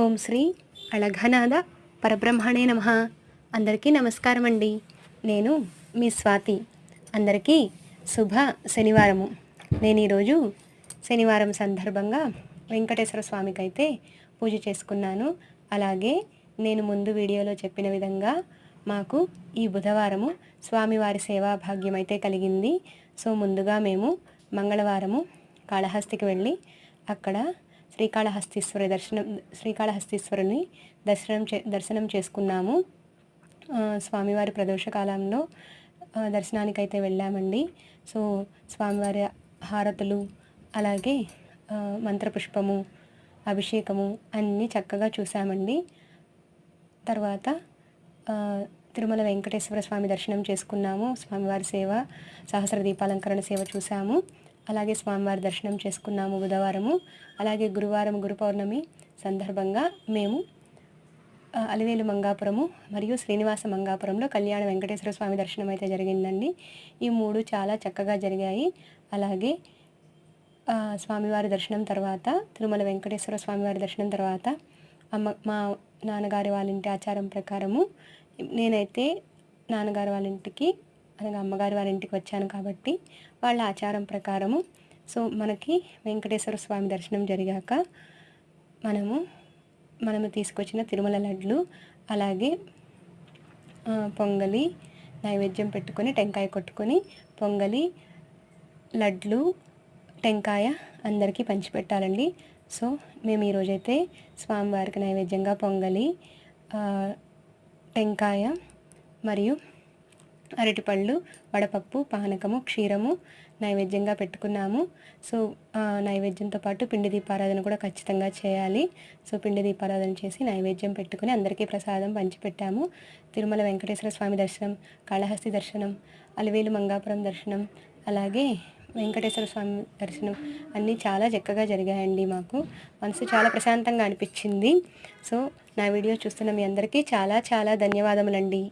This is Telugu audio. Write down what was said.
ఓం శ్రీ అళఘనాథ పరబ్రహ్మణే నమ. అందరికీ నమస్కారం అండి నేను మీ స్వాతి. అందరికీ శుభ శనివారము. నేను ఈరోజు శనివారం సందర్భంగా వెంకటేశ్వర స్వామికి అయితే పూజ చేసుకున్నాను. అలాగే నేను ముందు వీడియోలో చెప్పిన విధంగా మాకు ఈ బుధవారము స్వామివారి సేవా భాగ్యం అయితే కలిగింది. సో ముందుగా మేము మంగళవారము కాళహస్తికి వెళ్ళి అక్కడ శ్రీకాళహస్తీశ్వరి దర్శనం శ్రీకాళహస్తీశ్వరుని దర్శనం చే దర్శనం చేసుకున్నాము. స్వామివారి ప్రదోషకాలంలో దర్శనానికైతే వెళ్ళామండి. సో స్వామివారి హారతులు అలాగే మంత్రపుష్పము అభిషేకము అన్నీ చక్కగా చూసామండి. తర్వాత తిరుమల వెంకటేశ్వర స్వామి దర్శనం చేసుకున్నాము. స్వామివారి సేవ సహస్ర దీపాలంకరణ సేవ చూసాము. అలాగే స్వామివారి దర్శనం చేసుకున్నాము బుధవారము. అలాగే గురువారం గురు పౌర్ణమి సందర్భంగా మేము అలివేలు మంగాపురము మరియు శ్రీనివాస మంగాపురంలో కళ్యాణ వెంకటేశ్వర స్వామి దర్శనం అయితే జరిగిందండి. ఈ మూడు చాలా చక్కగా జరిగాయి. అలాగే స్వామివారి దర్శనం తర్వాత తిరుమల వెంకటేశ్వర స్వామివారి దర్శనం తర్వాత అమ్మ మా నాన్నగారి వాళ్ళ ఇంటి ఆచారం ప్రకారము నేనైతే నాన్నగారు వాళ్ళ ఇంటికి అనగా అమ్మగారు వారి ఇంటికి వచ్చాను కాబట్టి వాళ్ళ ఆచారం ప్రకారము. సో మనకి వెంకటేశ్వర స్వామి దర్శనం జరిగాక మనము మనము తీసుకొచ్చిన తిరుమల లడ్లు అలాగే పొంగలి నైవేద్యం పెట్టుకొని టెంకాయ కొట్టుకొని పొంగలి లడ్లు టెంకాయ అందరికీ పంచిపెట్టాలండి. సో మేము ఈరోజైతే స్వామివారికి నైవేద్యంగా పొంగలి టెంకాయ మరియు అరటిపళ్ళు వడపప్పు పానకము క్షీరము నైవేద్యంగా పెట్టుకున్నాము. సో నైవేద్యంతో పాటు పిండి దీపారాధన కూడా ఖచ్చితంగా చేయాలి. సో పిండి దీపారాధన చేసి నైవేద్యం పెట్టుకుని అందరికీ ప్రసాదం పంచిపెట్టాము. తిరుమల వెంకటేశ్వర స్వామి దర్శనం కాళహస్తి దర్శనం అలివేలు మంగాపురం దర్శనం అలాగే వెంకటేశ్వర స్వామి దర్శనం అన్నీ చాలా చక్కగా జరిగాయండి మాకు. మనసు చాలా ప్రశాంతంగా అనిపించింది. సో నా వీడియో చూస్తున్న మీ అందరికీ చాలా చాలా ధన్యవాదములండి.